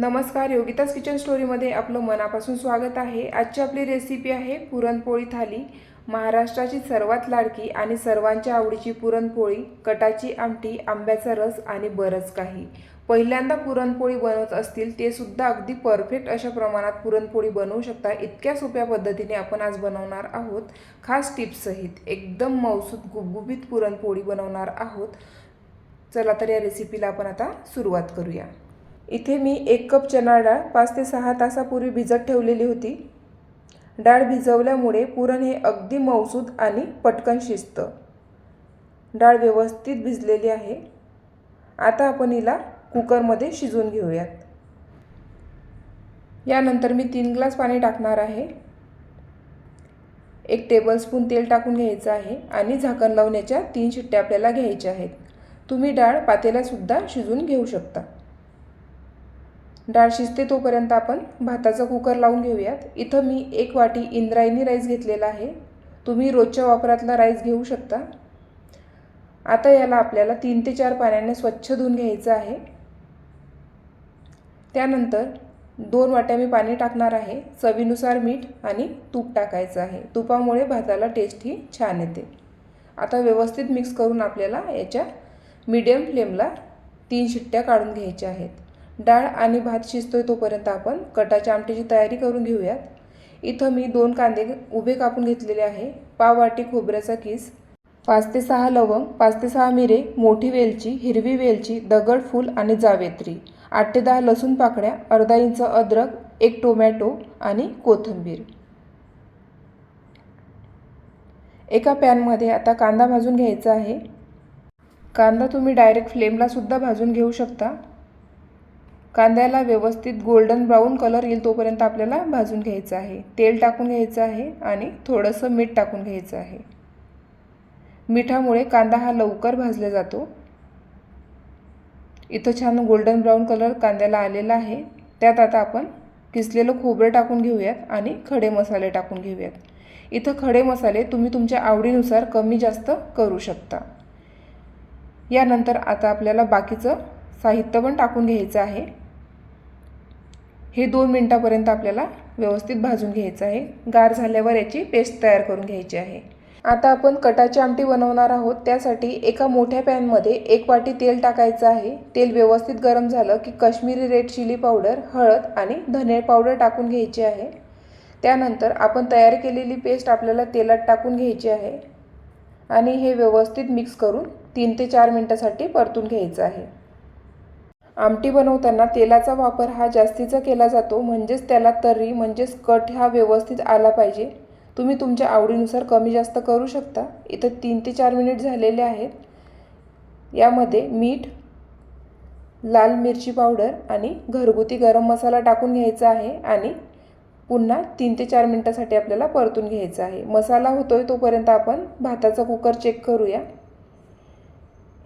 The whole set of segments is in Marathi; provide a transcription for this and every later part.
नमस्कार योगितास किचन स्टोरीमध्ये आपलं मनापासून स्वागत आहे. आजची आपली रेसिपी आहे पुरणपोळी थाली. महाराष्ट्राची सर्वात लाडकी आणि सर्वांच्या आवडीची पुरणपोळी कटाची आमटी आंब्याचा रस आणि बरंच काही. पहिल्यांदा पुरणपोळी बनवत असतील ते सुद्धा अगदी परफेक्ट अशा प्रमाणात पुरणपोळी बनवू शकता. इतक्या सोप्या पद्धतीने आपण आज बनवणार आहोत. खास टिप्ससहित एकदम मौसूद गुबगुबीत पुरणपोळी बनवणार आहोत. चला तर या रेसिपीला आपण आता सुरुवात करूया. इथे मी एक कप चणा डाळ पाच ते सहा तासापूर्वी भिजत ठेवलेली होती. डाळ भिजवल्यामुळे पुरण हे अगदी मौसूद आणि पटकन शिजतं. डाळ व्यवस्थित भिजलेली आहे. आता आपण हिला कुकरमध्ये शिजवून घेऊयात. यानंतर मी तीन ग्लास पाणी टाकणार आहे. एक टेबलस्पून तेल टाकून घ्यायचं आहे आणि झाकण लावण्याच्या तीन शिट्ट्या आपल्याला घ्यायच्या आहेत. तुम्ही डाळ पातेलासुद्धा शिजून घेऊ शकता. डाळ शिजते तोपर्यंत आपण भाताचा कुकर लावून घेऊयात. इथं मी एक वाटी इंद्रायणी राईस घेतलेला आहे. तुम्ही रोजच्या वापरातला राईस घेऊ शकता. आता याला आपल्याला तीन ते चार पाण्याने स्वच्छ धुवून घ्यायचं आहे. त्यानंतर दोन वाट्या मी पाणी टाकणार आहे. चवीनुसार मीठ आणि तूप टाकायचं आहे. तुपामुळे भाताला टेस्ट ही छान येते. आता व्यवस्थित मिक्स करून आपल्याला याच्या मीडियम फ्लेमला तीन शिट्ट्या काढून घ्यायच्या आहेत. डाळ आणि भात शिजतोय तोपर्यंत आपण कटाच्या आमटीची तयारी करून घेऊयात. इथं मी दोन कांदे उभे कापून घेतलेले आहे. पाव वाटी खोबऱ्याचा किस पाच ते सहा लवंग पाच ते सहा मिरे मोठी वेलची हिरवी वेलची दगड फूल आणि जावेत्री आठ ते दहा लसूण पाकळ्या अर्धा इंच अद्रक एक टोमॅटो आणि कोथिंबीर. एका पॅनमध्ये आता कांदा भाजून घ्यायचा आहे. कांदा तुम्ही डायरेक्ट फ्लेमला सुद्धा भाजून घेऊ शकता. कांद्याला व्यवस्थित गोल्डन ब्राऊन कलर येईल तोपर्यंत आपल्याला भाजून घ्यायचं आहे. तेल टाकून घ्यायचं आहे आणि थोडंसं मीठ टाकून घ्यायचं आहे. मिठामुळे कांदा हा लवकर भाजला जातो. इथं छान गोल्डन ब्राऊन कलर कांद्याला आलेला आहे. त्यात आता आपण किसलेलं खोबरं टाकून घेऊयात आणि खडे मसाले टाकून घेऊयात. इथं खडे मसाले तुम्ही तुमच्या आवडीनुसार कमी जास्त करू शकता. यानंतर आता आपल्याला बाकीचं साहित्य पण टाकून घ्यायचं आहे. हे दोन मिनटापर्यंत आपल्याला व्यवस्थित भाजून घ्यायचं आहे. गार झाल्यावर याची पेस्ट तयार करून घ्यायची आहे. आता आपण कटाची आमटी बनवणार आहोत. त्यासाठी एका मोठ्या पॅनमध्ये एक वाटी तेल टाकायचं आहे. तेल व्यवस्थित गरम झालं की कश्मीरी रेड चिली पावडर हळद आणि धने पावडर टाकून घ्यायची आहे. त्यानंतर आपण तयार केलेली पेस्ट आपल्याला तेलात टाकून घ्यायची आहे. आणि हे व्यवस्थित मिक्स करून तीन ते चार मिनटासाठी परतून घ्यायचं आहे. आमटी बनवताना तेलाचा वापर हा जास्तीचा केला जातो म्हणजेच त्याला तर्री म्हणजेच कट हा व्यवस्थित आला पाहिजे. तुम्ही तुमच्या आवडीनुसार कमी जास्त करू शकता. इथं तीन ते चार मिनिट झालेले आहेत. यामध्ये मीठ लाल मिरची पावडर आणि घरगुती गरम मसाला टाकून घ्यायचा आहे आणि पुन्हा तीन ते चार मिनटासाठी आपल्याला परतून घ्यायचा आहे. मसाला होतोय तोपर्यंत आपण भाताचा कुकर चेक करूया.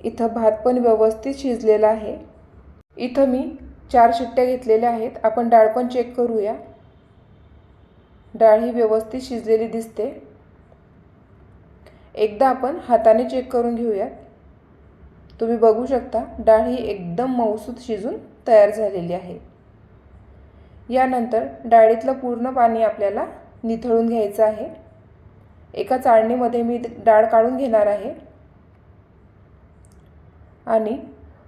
इथं भात पण व्यवस्थित शिजलेला आहे. इथं मी चार शिट्ट्या घेतलेल्या आहेत. आपण डाळ पण चेक करूया. डाळ ही व्यवस्थित शिजलेली दिसते. एकदा आपण हाताने चेक करून घेऊयात. तुम्ही बघू शकता डाळ ही एकदम मऊसूत शिजून तयार झालेली आहे. यानंतर डाळीतलं पूर्ण पाणी आपल्याला निथळून घ्यायचं आहे. एका चाळणीमध्ये मी डाळ काढून घेणार आहे. आणि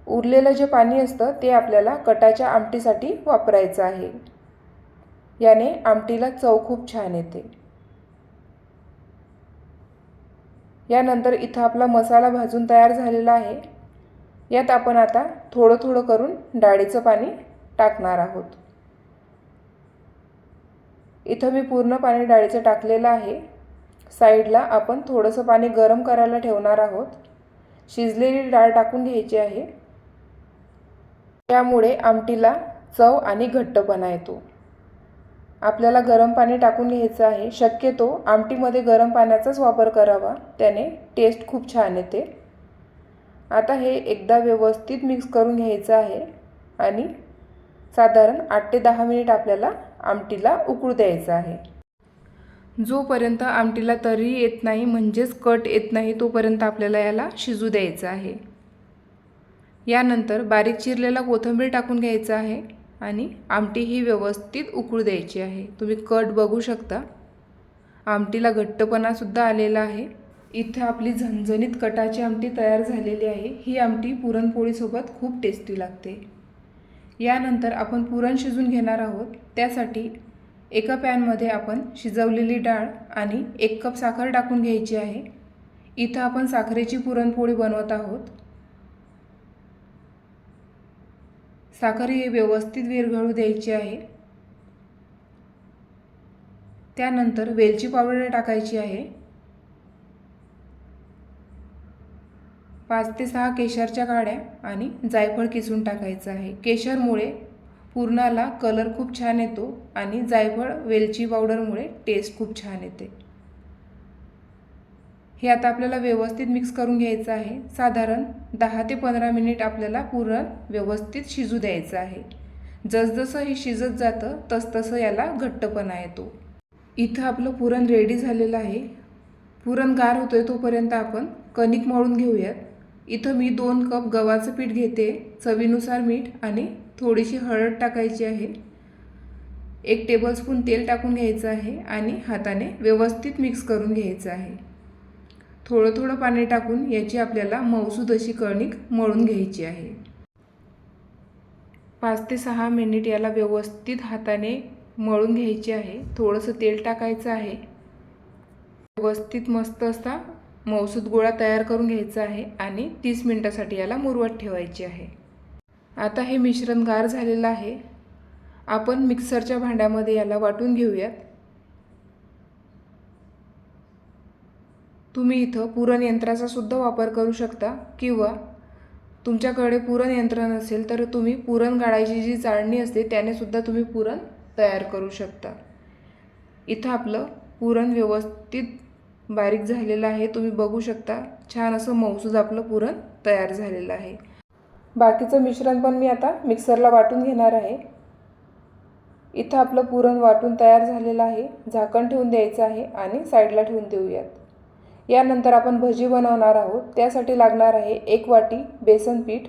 उरलेलं जे पाणी असतं ते आपल्याला कटाच्या आमटीसाठी वापरायचं आहे. याने आमटीला चव खूप छान येते. यानंतर इथं आपला मसाला भाजून तयार झालेला आहे. यात आपण आता थोडं थोडं करून डाळीचं पाणी टाकणार आहोत. इथं मी पूर्ण पाणी डाळीचं टाकलेलं आहे. साईडला आपण थोडंसं पाणी गरम करायला ठेवणार आहोत. शिजलेली डाळ टाकून घ्यायची आहे. त्यामुळे आमटीला चव आणि घट्टपणा येतो. आपल्याला गरम पाणी टाकून घ्यायचं आहे. शक्यतो आमटीमध्ये गरम पाण्याचाच वापर करावा. त्याने टेस्ट खूप छान येते. आता हे एकदा व्यवस्थित मिक्स करून घ्यायचं आहे आणि साधारण आठ ते दहा मिनिट आपल्याला आमटीला उकळू द्यायचं आहे. जोपर्यंत आमटीला तरी येत नाही म्हणजेच कट येत नाही तोपर्यंत आपल्याला याला शिजू द्यायचं आहे. यानंतर बारीक चिरलेला कोथिंबीर टाकून घ्यायचा आहे आणि आमटी ही व्यवस्थित उकळू द्यायची आहे. तुम्ही कट बघू शकता. आमटीला घट्टपणासुद्धा आलेला आहे. इथं आपली झणझणीत कटाची आमटी तयार झालेली आहे. ही आमटी पुरणपोळीसोबत खूप टेस्टी लागते. यानंतर आपण पुरण शिजून घेणार आहोत. त्यासाठी एका पॅनमध्ये आपण शिजवलेली डाळ आणि एक कप साखर टाकून घ्यायची आहे. इथं आपण साखरेची पुरणपोळी बनवत आहोत. साखर ही व्यवस्थित विरघळू द्यायची आहे. त्यानंतर वेलची पावडर टाकायची आहे. पाच ते सहा केशरच्या गाड्या आणि जायफळ किसून टाकायचं आहे. केशरमुळे पूर्णाला कलर खूप छान येतो आणि जायफळ वेलची पावडरमुळे टेस्ट खूप छान येते. हे आता आपल्याला व्यवस्थित मिक्स करून घ्यायचं आहे. साधारण दहा ते पंधरा मिनिट आपल्याला पुरण व्यवस्थित शिजू द्यायचं आहे. जसजसं हे शिजत जातं तसतसं याला घट्टपणा येतो. इथं आपलं पुरण रेडी झालेलं आहे. पुरण गार होतोय तोपर्यंत आपण कणिक मळून घेऊयात. इथं मी दोन कप गव्हाचं पीठ घेते. चवीनुसार मीठ आणि थोडीशी हळद टाकायची आहे. एक टेबलस्पून तेल टाकून घ्यायचं आहे आणि हाताने व्यवस्थित मिक्स करून घ्यायचं आहे. थोडं थोडं पाणी टाकून याची आपल्याला मऊसूद अशी कणिक मळून घ्यायची आहे. पाच ते सहा मिनिट याला व्यवस्थित हाताने मळून घ्यायचे आहे. थोडंसं तेल टाकायचं आहे. व्यवस्थित मस्त असा मौसूद गोळा तयार करून घ्यायचा आहे आणि तीस मिनटासाठी याला मुरवत ठेवायची आहे. आता हे मिश्रण गार झालेलं आहे. आपण मिक्सरच्या भांड्यामध्ये याला वाटून घेऊयात. तुम्ही इथं पुरणयंत्राचा सुद्धा वापर करू शकता किंवा तुमच्याकडे पुरणयंत्र नसेल तर तुम्ही पुरण गाळायची जी चाळणी असते त्यानेसुद्धा तुम्ही पुरण तयार करू शकता. इथं आपलं पुरण व्यवस्थित बारीक झालेलं आहे. तुम्ही बघू शकता छान असं मौसूद आपलं पुरण तयार झालेलं आहे. बाकीचं मिश्रण पण मी आता मिक्सरला वाटून घेणार आहे. इथं आपलं पुरण वाटून तयार झालेलं आहे. झाकण ठेवून द्यायचं आहे आणि साईडला ठेवून देऊयात. यानंतर आपण भजी बनवणार आहोत. त्यासाठी लागणार आहे एक वाटी बेसन पीठ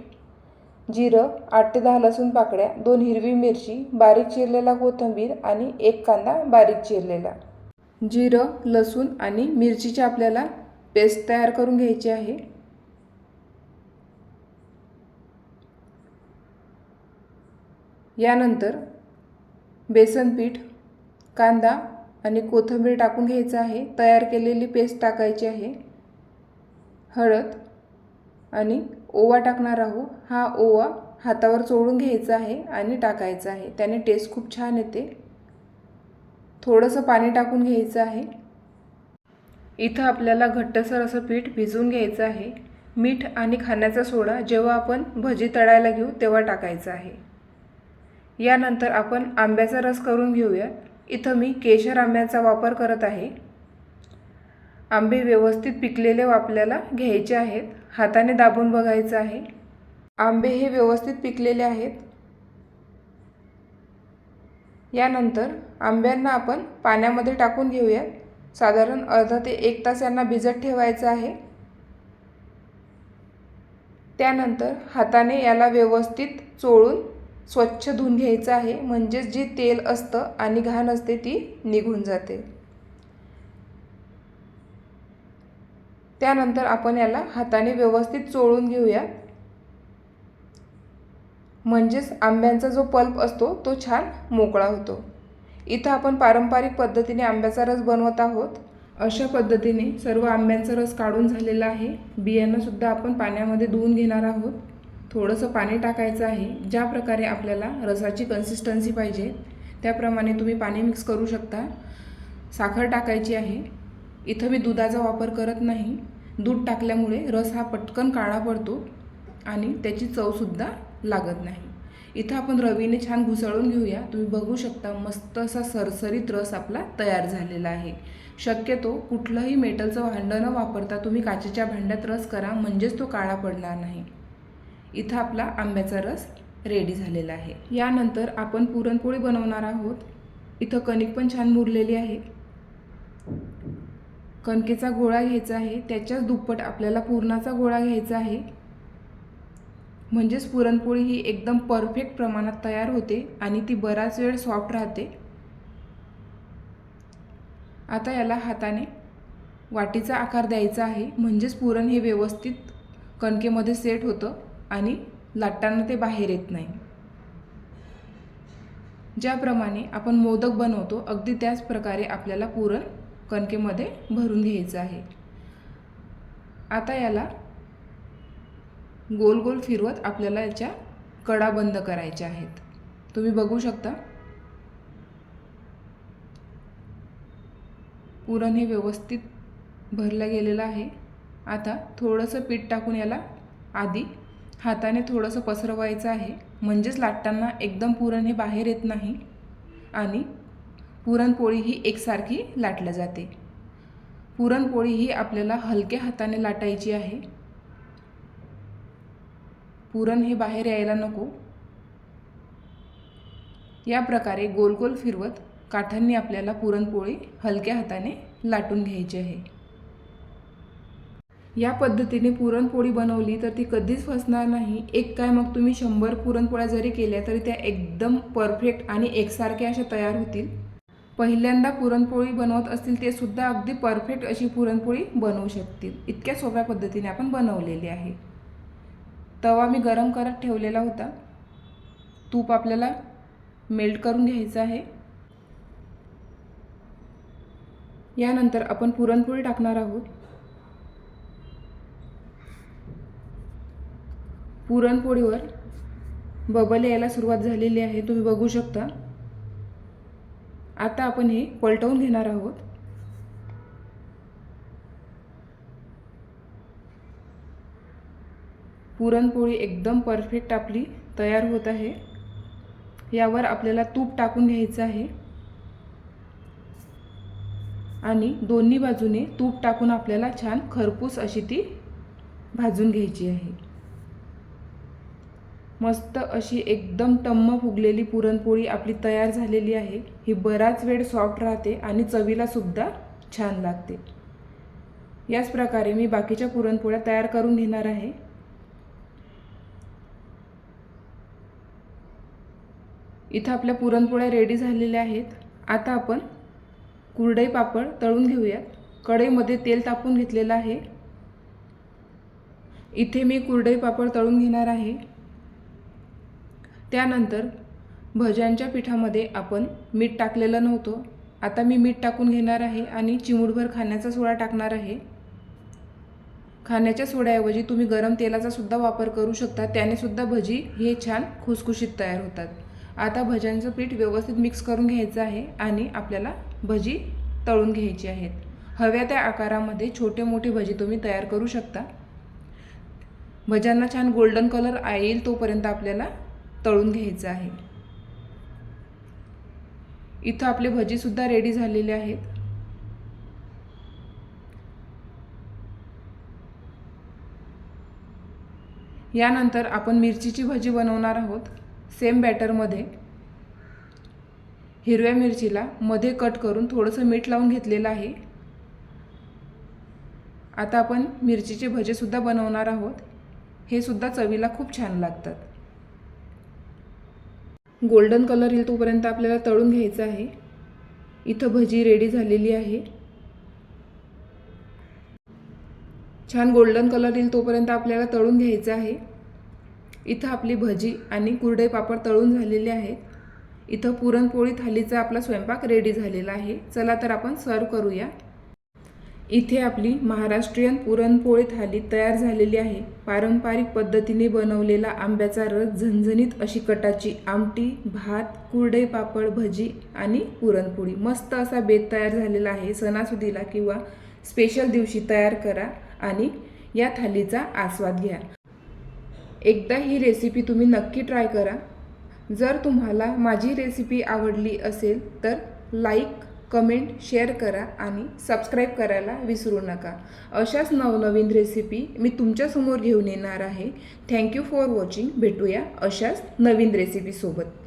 जिरं आठ ते दहा लसूण पाकळ्या दोन हिरवी मिरची बारीक चिरलेला कोथिंबीर आणि एक कांदा बारीक चिरलेला. जिरं लसूण आणि मिरचीची आपल्याला पेस्ट तयार करून घ्यायची आहे. यानंतर बेसन पीठ कांदा आणि कोथिंबीर टाकून घ्यायचं आहे. तयार केलेली पेस्ट टाकायची आहे. हळद आणि ओवा टाकणार आहोत. हा ओवा हातावर चोळून घ्यायचा आहे आणि टाकायचा आहे. त्याने टेस्ट खूप छान येते. थोडंसं पाणी टाकून घ्यायचं आहे. इथं आपल्याला घट्टसर असं पीठ भिजवून घ्यायचं आहे. मीठ आणि खाण्याचा सोडा जेव्हा आपण भजी तळायला घेऊ तेव्हा टाकायचं आहे. यानंतर आपण आंब्याचा रस करून घेऊयात. इथं मी केशर आंब्याचा वापर करत आहे. आंबे व्यवस्थित पिकलेले आपल्याला घ्यायचे आहेत. हाताने दाबून बघायचं आहे. आंबे हे व्यवस्थित पिकलेले आहेत. यानंतर आंब्यांना आपण पाण्यामध्ये टाकून घेऊयात. साधारण अर्धा ते एक तास यांना भिजत ठेवायचं आहे. त्यानंतर हाताने याला व्यवस्थित चोळून स्वच्छ धुवून घ्यायचं आहे. म्हणजेच जे तेल असतं आणि घाण असते ती निघून जाते. त्यानंतर आपण याला हाताने व्यवस्थित चोळून घेऊया. म्हणजेच आंब्यांचा जो पल्प असतो तो छान मोकळा होतो. इथं आपण पारंपरिक पद्धतीने आंब्याचा रस बनवत आहोत. अशा पद्धतीने सर्व आंब्यांचा रस काढून झालेला आहे. बियांनासुद्धा आपण पाण्यामध्ये धुवून घेणार आहोत. थोडंसं पाणी टाकायचं आहे. ज्या प्रकारे आपल्याला रसाची कन्सिस्टन्सी पाहिजे त्याप्रमाणे तुम्ही पाणी मिक्स करू शकता. साखर टाकायची आहे. इथं मी दुधाचा वापर करत नाही. दूध टाकल्यामुळे रस हा पटकन काळा पडतो आणि त्याची चवसुद्धा लागत नाही. इथं आपण रवीने छान घुसळून घेऊया. तुम्ही बघू शकता मस्त असा सरसरीत रस आपला तयार झालेला आहे. शक्यतो कुठलंही मेटलचं भांडं न वापरता तुम्ही काचेच्या भांड्यात रस करा म्हणजेच तो काळा पडणार नाही. इथं आपला आंब्याचा रस रेडी झालेला आहे. यानंतर आपण पुरणपोळी बनवणार आहोत. इथं कणिक पण छान मुरलेली आहे. कणकेचा गोळा घ्यायचा आहे. त्याच्याच दुप्पट आपल्याला पुरणाचा गोळा घ्यायचा आहे. म्हणजेच पुरणपोळी ही एकदम परफेक्ट प्रमाणात तयार होते आणि ती बराच वेळ सॉफ्ट राहते. आता याला हाताने वाटीचा आकार द्यायचा आहे. म्हणजेच पुरण हे व्यवस्थित कणकेमध्ये सेट होतं. आणि लाटताना ते बाहेर येत नाही. ज्याप्रमाणे आपण मोदक बनवतो अगदी त्याच प्रकारे आपल्याला पुरण कणकेमध्ये भरून घ्यायचं आहे. आता याला गोल गोल फिरवत आपल्याला याच्या कडा बंद करायच्या आहेत. तुम्ही बघू शकता. पुरण हे व्यवस्थित भरलं गेलेलं आहे. आता थोडंसं पीठ टाकून याला आधी हाताने थोडंसं पसरवायचं आहे. म्हणजेच लाटताना एकदम पुरण हे बाहेर येत नाही आणि पुरणपोळी ही एकसारखी लाटल्या जाते. पुरणपोळी ही आपल्याला हलक्या हाताने लाटायची आहे. पुरण हे बाहेर यायला नको. या प्रकारे गोल गोल फिरवत काठांनी आपल्याला पुरणपोळी हलक्या हाताने लाटून घ्यायची आहे. या पद्धतीने पुरणपोळी बनवली तर ती कधीच फसणार नाही. एक काय मग तुम्ही शंभर पुरणपोळ्या जरी केल्या तरी त्या एकदम परफेक्ट आणि एकसारख्या अशा तयार होतील. पहिल्यांदा पुरणपोळी बनवत असतील ते सुद्धा अगदी परफेक्ट अशी पुरणपोळी बनवू शकतील. इतक्या सोप्या पद्धतीने आपण बनवलेली आहे. तवा मी गरम करत ठेवलेला होता. तूप आपल्याला मेल्ट करून घ्यायचं आहे. यानंतर आपण पुरणपोळी टाकणार आहोत. पुरणपोळीवर बबल यायला सुरुवात झालेली आहे तुम्ही बघू शकता. आता आपण हे पलटवून घेणार आहोत. पुरणपोळी एकदम परफेक्ट आपली तयार होत आहे. यावर आपल्याला तूप टाकून घ्यायचं आहे. आणि दोन्ही बाजूने तूप टाकून आपल्याला छान खरपूस अशी ती भाजून घ्यायची आहे. मस्त अशी एकदम टम्म फुगलेली पुरणपोळी आपली तयार झालेली आहे. ही बराच वेळ सॉफ्ट राहते आणि चवीला सुद्धा छान लागते. याच प्रकारे मी बाकीच्या पुरणपोळ्या तयार करून घेणार आहे. इथं आपल्या पुरणपोळ्या रेडी झालेल्या आहेत. आता आपण कुरडई पापड तळून घेऊयात. कढईमध्ये तेल तापून घेतलेलं आहे. इथे मी कुरडई पापड तळून घेणार आहे. त्यानंतर भज्यांच्या पिठामध्ये आपण मीठ टाकलेलं नव्हतं. आता मी मीठ टाकून घेणार आहे आणि चिमूटभर खाण्याचा सोडा टाकणार आहे. खाण्याच्या सोड्याऐवजी तुम्ही गरम तेलाचा सुद्धा वापर करू शकता. त्याने सुद्धा भजी हे छान खुसखुशीत तयार होतात. आता भज्यांचं पीठ व्यवस्थित मिक्स करून घ्यायचं आहे आणि आपल्याला भजी तळून घ्यायची आहेत. हव्या त्या आकारामध्ये छोटे मोठे भजी तुम्ही तयार करू शकता. भज्यांना छान गोल्डन कलर येईल तोपर्यंत आपल्याला तळून घ्यायचं आहे. इथं आपले भजीसुद्धा रेडी झालेले आहेत. यानंतर आपण मिरचीची भजी बनवणार आहोत. सेम बॅटरमध्ये हिरव्या मिरचीला मध्ये कट करून थोडंसं मीठ लावून घेतलेलं आहे. आता आपण मिरचीचे भजेसुद्धा बनवणार आहोत. हे सुद्धा चवीला खूप छान लागतात. गोल्डन कलर येईल तोपर्यंत आपल्याला तळून घ्यायचं आहे. इथं भजी रेडी झालेली आहे. छान गोल्डन कलर येईल तोपर्यंत आपल्याला तळून घ्यायचं आहे. इथं आपली भजी आणि कुरडे पापड तळून झालेले आहेत. इथं पुरणपोळी थालीचा आपला स्वयंपाक रेडी झालेला आहे. चला तर आपण सर्व करूया. इथे आपली महाराष्ट्रीयन पुरणपोळी थाली तयार झालेली आहे. पारंपरिक पद्धतीने बनवलेला आंब्याचा रस झणझणीत अशी कटाची आमटी भात कुरडे पापड भजी आणि पुरणपोळी. मस्त असा बेत तयार झालेला आहे. सणासुदीला किंवा स्पेशल दिवशी तयार करा आणि या थालीचा आस्वाद घ्या. एकदा ही रेसिपी तुम्ही नक्की ट्राय करा. जर तुम्हाला माझी रेसिपी आवडली असेल तर लाईक कमेंट शेअर करा आणि सबस्क्राईब करायला विसरू नका. अशाच नवनवीन रेसिपी मी तुमच्यासमोर घेऊन येणार आहे. थँक्यू फॉर वॉचिंग भेटूया अशाच नवीन रेसिपीसोबत